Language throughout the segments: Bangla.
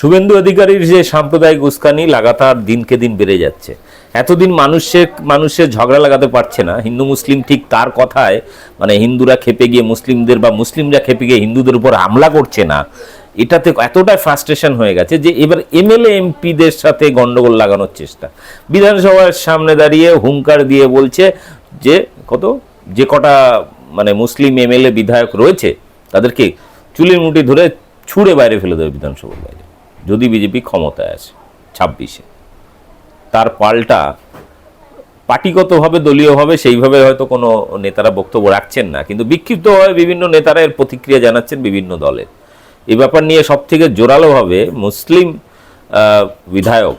শুভেন্দু অধিকারীর যে সাম্প্রদায়িক উস্কানি লাগাতার দিনকে দিন বেড়ে যাচ্ছে। এতদিন মানুষের মানুষের ঝগড়া লাগাতে পারছে না। হিন্দু, মুসলিম ঠিক তার কথায় মানে হিন্দুরা খেপে গিয়ে মুসলিমদের বা মুসলিমরা খেপে গিয়ে হিন্দুদের উপর হামলা করছে না। এটাতে এতটাই ফ্রাস্ট্রেশন হয়ে গেছে যে এবার এমএলএ, এমপিদের সাথে গণ্ডগোল লাগানোর চেষ্টা। বিধানসভার সামনে দাঁড়িয়ে হুঙ্কার দিয়ে বলছে যে, কত? যে কটা মানে মুসলিম এমএলএ বিধায়ক রয়েছে, তাদেরকে চুলের মুঠি ধরে ছুঁড়ে বাইরে ফেলে দেবে বিধানসভার বাইরে। যদি বিজেপি ক্ষমতায় আসে, ছাব্বিশে। তার পাল্টা পার্টিগতভাবে, দলীয়ভাবে, সেইভাবে হয়তো কোনো নেতারা বক্তব্য রাখছেন না, কিন্তু বিক্ষিপ্তভাবে বিভিন্ন নেতারা এর প্রতিক্রিয়া জানাচ্ছেন বিভিন্ন দলের। এই ব্যাপার নিয়ে সব থেকে জোরালোভাবে মুসলিম বিধায়ক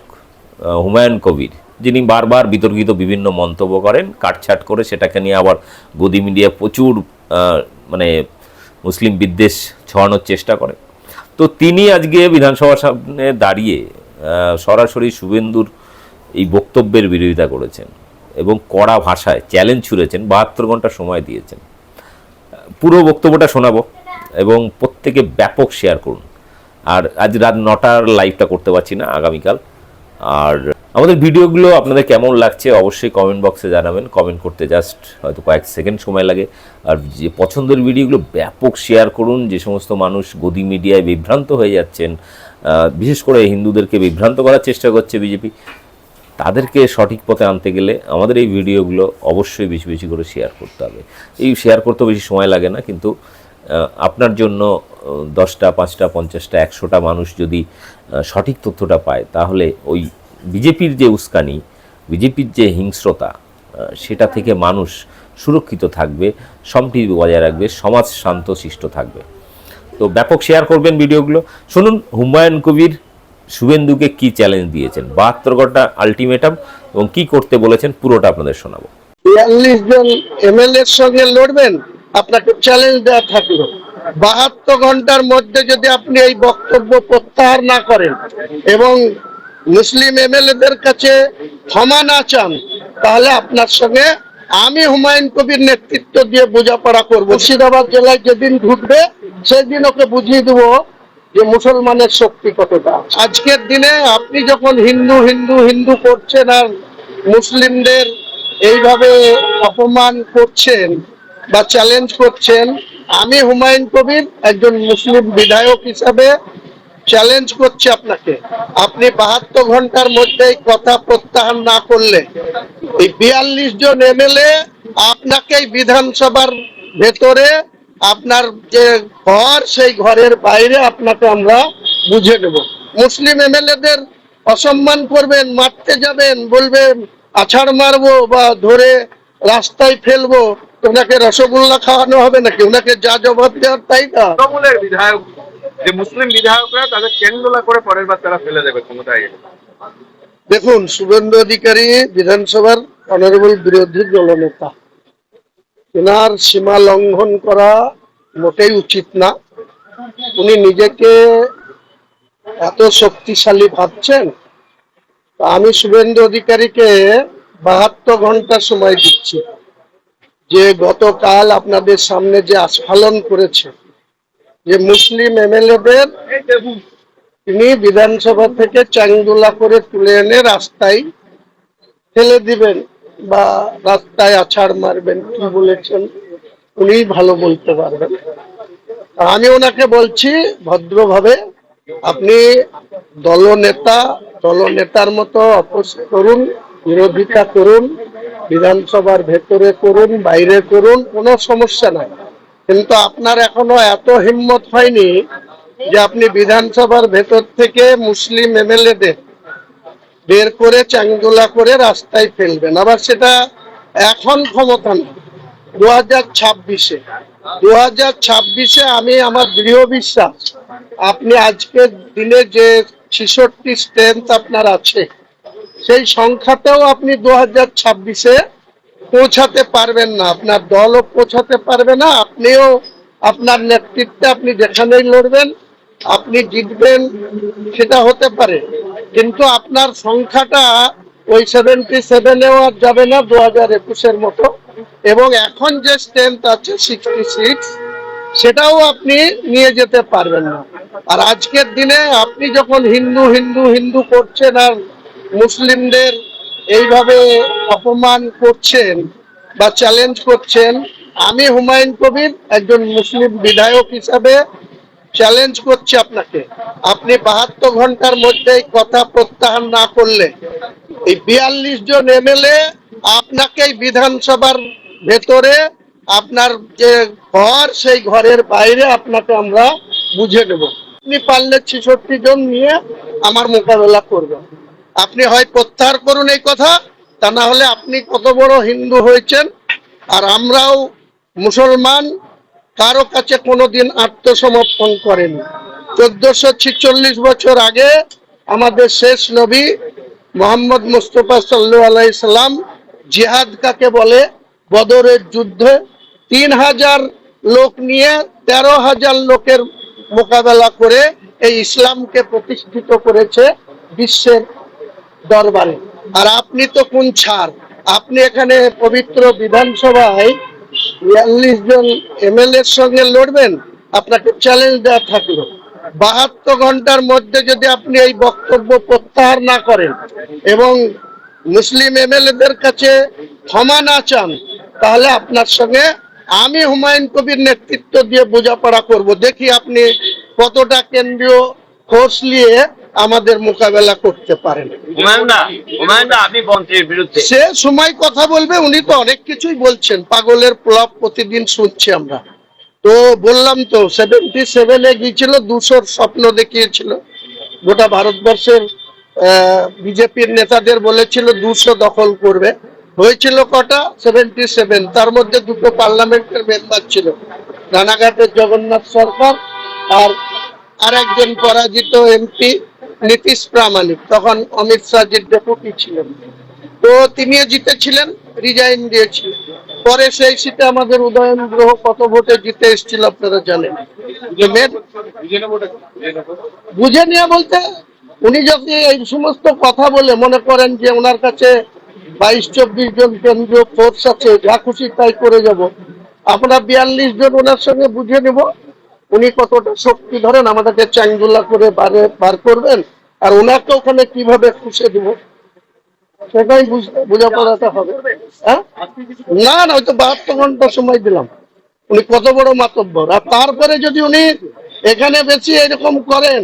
হুমায়ুন কবির, যিনি বারবার বিতর্কিত বিভিন্ন মন্তব্য করেন, কাটছাট করে সেটাকে নিয়ে আবার গদি মিডিয়া প্রচুর মানে মুসলিম বিদ্বেষ ছড়ানোর চেষ্টা করে তো তিনি আজকে বিধানসভার সামনে দাঁড়িয়ে সরাসরি শুভেন্দুর এই বক্তব্যের বিরোধিতা করেছেন এবং কড়া ভাষায় চ্যালেঞ্জ ছুড়েছেন, বাহাত্তর ঘণ্টা সময় দিয়েছেন। পুরো বক্তব্যটা শোনাবো এবং প্রত্যেকে ব্যাপক শেয়ার করুন। আর আজ রাত নটার লাইভটা করতে পারছি না আগামীকাল। আর আমাদের ভিডিওগুলো আপনাদের কেমন লাগছে অবশ্যই কমেন্ট বক্সে জানাবেন। কমেন্ট করতে জাস্ট হয়তো কয়েক সেকেন্ড সময় লাগে। আর যে পছন্দের ভিডিওগুলো ব্যাপক শেয়ার করুন। যে সমস্ত মানুষ গদি মিডিয়ায় বিভ্রান্ত হয়ে যাচ্ছেন বিশেষ করে হিন্দুদেরকে বিভ্রান্ত করার চেষ্টা করছে বিজেপি, তাদেরকে সঠিক পথে আনতে গেলে আমাদের এই ভিডিওগুলো অবশ্যই বেশি বেশি করে শেয়ার করতে হবে। এই শেয়ার করতে বেশি সময় লাগে না, কিন্তু আপনার জন্য দশটা, পাঁচটা, পঞ্চাশটা, একশোটা মানুষ যদি সঠিক তথ্যটা পায়, তাহলে ওই বিজেপির যে উস্কানি, বিজেপির যে হিংস্রতা সেটা থেকে মানুষ সুরক্ষিত থাকবে সম্প্রীতি বজায় রাখবে, সমাজ শান্ত, শিষ্ট থাকবে। তো ব্যাপক শেয়ার করবেন ভিডিওগুলো। শুনুন, হুমায়ুন কবির শুভেন্দুকে কি চ্যালেঞ্জ দিয়েছেন? বাহাত্তর ঘণ্টা আলটিমেটাম এবং কি করতে বলেছেন, পুরোটা আপনাদের শোনাবো। বিয়াল্লিশ জন এমএলএর সঙ্গে লড়বেন, আপনাকে চ্যালেঞ্জ দেওয়া থাকল। বাহাত্তর ঘণ্টার মধ্যে যদি আপনি এই বক্তব্য প্রত্যাহার না করেন এবং মুসলিম এমএলএদের কাছে ক্ষমা না চান, তাহলে আপনার সঙ্গে আমি হুমায়ুন কবির নেতৃত্ব দিয়ে বোঝাপড়া করব। মুর্শিদাবাদ জেলায় যেদিন ঢুকবে, সেদিন ওকে বুঝিয়ে দেবো যে মুসলমানের শক্তি কতটা। আজকের দিনে আপনি যখন হিন্দু হিন্দু হিন্দু করছেন আর মুসলিমদের এইভাবে অপমান করছেন বা চ্যালেঞ্জ করছেন, আমি হুমায়ুন কবির একজন মুসলিম বিধায়ক হিসাবে চ্যালেঞ্জ করছি আপনাকে। আপনি বাহাত্তর ঘণ্টার মধ্যে এই কথা প্রত্যাহার না করলে, এই বিয়াল্লিশ জন এমএলএ আপনাকে বিধানসভার ভেতরে আপনার যে ঘর, সেই ঘরের বাইরে আপনাকে আমরা বুঝে নেব মুসলিম এমএলএদের অসম্মান করবেন, মারতে যাবেন, বলবেন, আছাড় মারবো বা ধরে রাস্তায় ফেলব, ওনাকে রসগোল্লা খাওয়ানো হবে নাকি? ওনাকে যা জবাব দেওয়ার তাই না? বিধায়ক যে মুসলিম বিধায়করা তাদের কেন্দ্রলা করে পরের বার তারা ফেলে দেবে ক্ষমতায় এলে। দেখুন, শুভেন্দু অধিকারী বিধানসভার অনারেবল বিরোধী দলনেতা। এনার সীমা লঙ্ঘন করা মোটেই উচিত না। উনি নিজেকে এত শক্তিশালী ভাবছেন আমি শুভেন্দু অধিকারীকে বাহাত্তর ঘণ্টা সময় দিচ্ছি। যে গতকাল আপনাদের সামনে যে আস্ফালন করেছে যে মুসলিম এমএলএদের তিনি বিধানসভা থেকে চাংদুলা করে তুলে এনে রাস্তায় ফেলে দিবেন বা রাস্তায় আছাড় মারবেন, কি বলেছেন উনি ভালো বলতে পারবেন। আমি ওনাকে বলছি ভদ্রভাবে, আপনি দলনেতা, দলনেতার মতো অপোজ করুন, বিরোধিতা করুন, বিধানসভার ভেতরে করুন, বাইরে করুন, কোনো সমস্যা নাই। কিন্তু আপনার এখনও এত হিম্মত হয়নি যে আপনি বিধানসভার ভেতর থেকে মুসলিম এমএলএদের বের করে চাঙ্গুলা করে রাস্তায় ফেলবেন। আবার সেটা এখন ক্ষমতা নেই। দু হাজার ছাব্বিশে, দু হাজার ছাব্বিশে আমি আমার দৃঢ় বিশ্বাস, আপনি আজকের দিনে যে ছেষট্টি স্ট্রেংথ আপনার আছে, সেই সংখ্যাতেও আপনি দু হাজার ছাব্বিশে পৌঁছাতে পারবেন না, আপনার দলও পৌঁছাতে পারবে না, আপনিও আপনার নেতৃত্বে আপনি যেখানেই লড়বেন, আপনি জিতবেন, সেটা হতে পারে। কিন্তু আপনার সংখ্যাটা ওই সেভেন্টি সেভেনেও আর যাবে না দু হাজার একুশের মতো। এবং এখন যে স্ট্রেংথ আছে সিক্সটি সিক্স সেটাও আপনি নিয়ে যেতে পারবেন না। আর আজকের দিনে আপনি যখন হিন্দু হিন্দু হিন্দু করছেন আর মুসলিমদের এইভাবে অপমান করছেন বা চ্যালেঞ্জ করছেন, আমি হুমায়ুন কবির একজন মুসলিম বিধায়ক হিসাবে চ্যালেঞ্জ করছি আপনাকে। আপনি বাহাত্তর ঘণ্টার মধ্যে এই কথা প্রত্যাহার না করলে, এই বিয়াল্লিশ জন এমএলএ আপনাকে বিধানসভার ভেতরে আপনার যে ঘর, সেই ঘরের বাইরে আপনাকে আমরা বুঝে নেব। আপনি পারলে ছেষট্টি জন নিয়ে আমার মোকাবেলা করবেন। আপনি হয় প্রত্যাহার করুন এই কথা, তা না হলে আপনি কত বড় হিন্দু হয়েছেন। আর আমরাও মুসলমান, কারও কাছে কোনোদিন আত্মসমর্পণ করেনি। চোদ্দশো ছিচল্লিশ বছর আগে আমাদের শেষ নবী মোহাম্মদ মুস্তফা সাল্লু আলাইসাল্লাম জিহাদ কাকে বলে? বদরের যুদ্ধে। তিন হাজার লোক নিয়ে তেরো হাজার লোকের মোকাবেলা করে এই ইসলামকে প্রতিষ্ঠিত করেছে বিশ্বের দরবারে। আর আপনি তো কোন ছাড় আপনি এখানে পবিত্র বিধানসভায় বিয়াল্লিশ জন এমএলএর সঙ্গে লড়বেন, আপনাকে চ্যালেঞ্জ দেওয়া থাকল। বাহাত্তর ঘণ্টার মধ্যে যদি আপনি এই বক্তব্য প্রত্যাহার না করেন এবং মুসলিম এমএলএদের কাছে ক্ষমা না চান, তাহলে আপনার সঙ্গে আমি হুমায়ুন কবির নেতৃত্ব দিয়ে বোঝাপড়া করব। দেখি আপনি কতটা কেন্দ্রীয় ফোর্স নিয়ে আমাদের মোকাবেলা করতে পারেন সে সময় কথা বলবে উনি তো অনেক কিছুই বলছেন। পাগলের প্লব প্রতিদিন শুনছি আমরা। তো বললাম তো সেভেন্টি সেভেনে গিয়েছিল দুশোর স্বপ্ন দেখিয়েছিল। গোটা ভারতবর্ষের বিজেপির নেতাদের বলেছিল দুশো দখল করবে। হয়েছিল কটা? সেভেন্টি সেভেন তার মধ্যে দুটো পার্লামেন্টের মেম্বার ছিল। রানাঘাটের জগন্নাথ সরকার আর আরেকজন পরাজিত এমপি নীতিশ প্রামাণিক, তখন অমিত শাহজির ডেপুটি ছিলেন। তো তিনিও জিতেছিলেন, রিজাইন দিয়েছিলেন। পরে সেই সিটে আমাদের উদয়ন গ্রহ কত ভোটে জিতে এসেছিল আপনারা জানেন? বুঝে নিয়ে বলতে, উনি যদি এই সমস্ত কথা বলে মনে করেন যে ওনার কাছে বাইশ, চব্বিশ জন কেন্দ্রীয় ফোর্স আছে, যা খুশি তাই করে যাব। আমরা বিয়াল্লিশ জন ওনার সঙ্গে বুঝে নেব। উনি কতটা শক্তি ধরেন, আমাদেরকে চাঙ্গুলা করে বারে, বার করবেন, আর ওনাকে ওখানে কীভাবে খুশে দিব? সেটাই বুঝতে বোঝাপড়াটা হবে। হ্যাঁ? না না হয়তো বাহাত্তর ঘণ্টা সময় দিলাম। উনি কত বড় মাতব্বর। আর তারপরে যদি উনি এখানে বেশি এরকম করেন,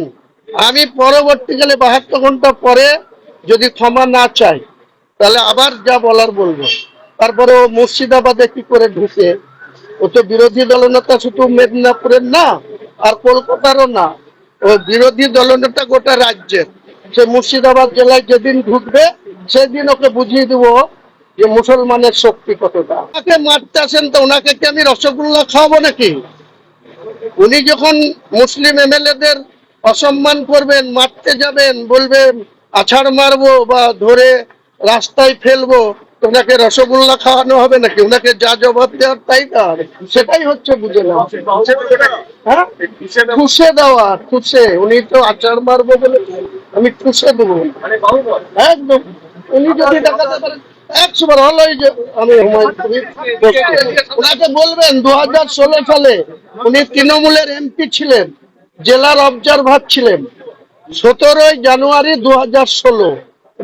আমি পরবর্তীকালে বাহাত্তর ঘণ্টা পরে যদি ক্ষমা না চাই, তাহলে আবার যা বলার বলব। তারপরে ও মুর্শিদাবাদে কি করে ঢুকে ও তো বিরোধী দলনেতা শুধু মেদিনীপুরের না, আর কলকাতারও না। ও বিরোধী দলনেতা গোটা রাজ্যের। সে মুর্শিদাবাদ জেলায় যেদিন ঢুকবে, সেদিন ওকে বুঝিয়ে দেব যে মুসলমানের শক্তি কতটা। মারতে আসেন তো, ওনাকে কি আমি রসগোল্লা খাওয়াবো নাকি? উনি যখন মুসলিম এমএলএদের অসম্মান করবেন, মারতে যাবেন, বলবেন, আছাড় মারবো বা ধরে রাস্তায় ফেলব ওনাকে রসগোল্লা খাওয়ানো হবে নাকি? ওনাকে যা জবাব দেওয়ার তাই দেওয়া হবে সেটাই হচ্ছে বুঝে হ্যাঁ? খুশে দেওয়া খুশে উনি তো আচার মারবো বলে আমি খুশে দেবো। একদম। উনি যদি দেখাতে পারেন বলবেন দু হাজার ষোলো সালে উনি তৃণমূলের এমপি ছিলেন, জেলার অবজারভার ছিলেন। সতেরোই জানুয়ারি দু হাজার ষোলো।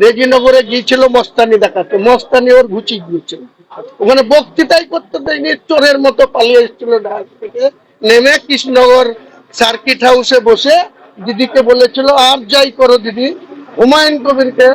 রেজিনগরে গিয়েছিল মস্তানি দেখাতে। মস্তানি ওর ঘুচি গিয়েছিল। ওখানে বক্তৃতাই করতে দেয়নি, চোরের মতো পালিয়ে এসেছিল ঢাকা থেকে। নেমে কৃষ্ণনগর সার্কিট হাউসে বসে দিদিকে বলেছিল, আর যাই করো দিদি। হুমায়ুন কবিরকে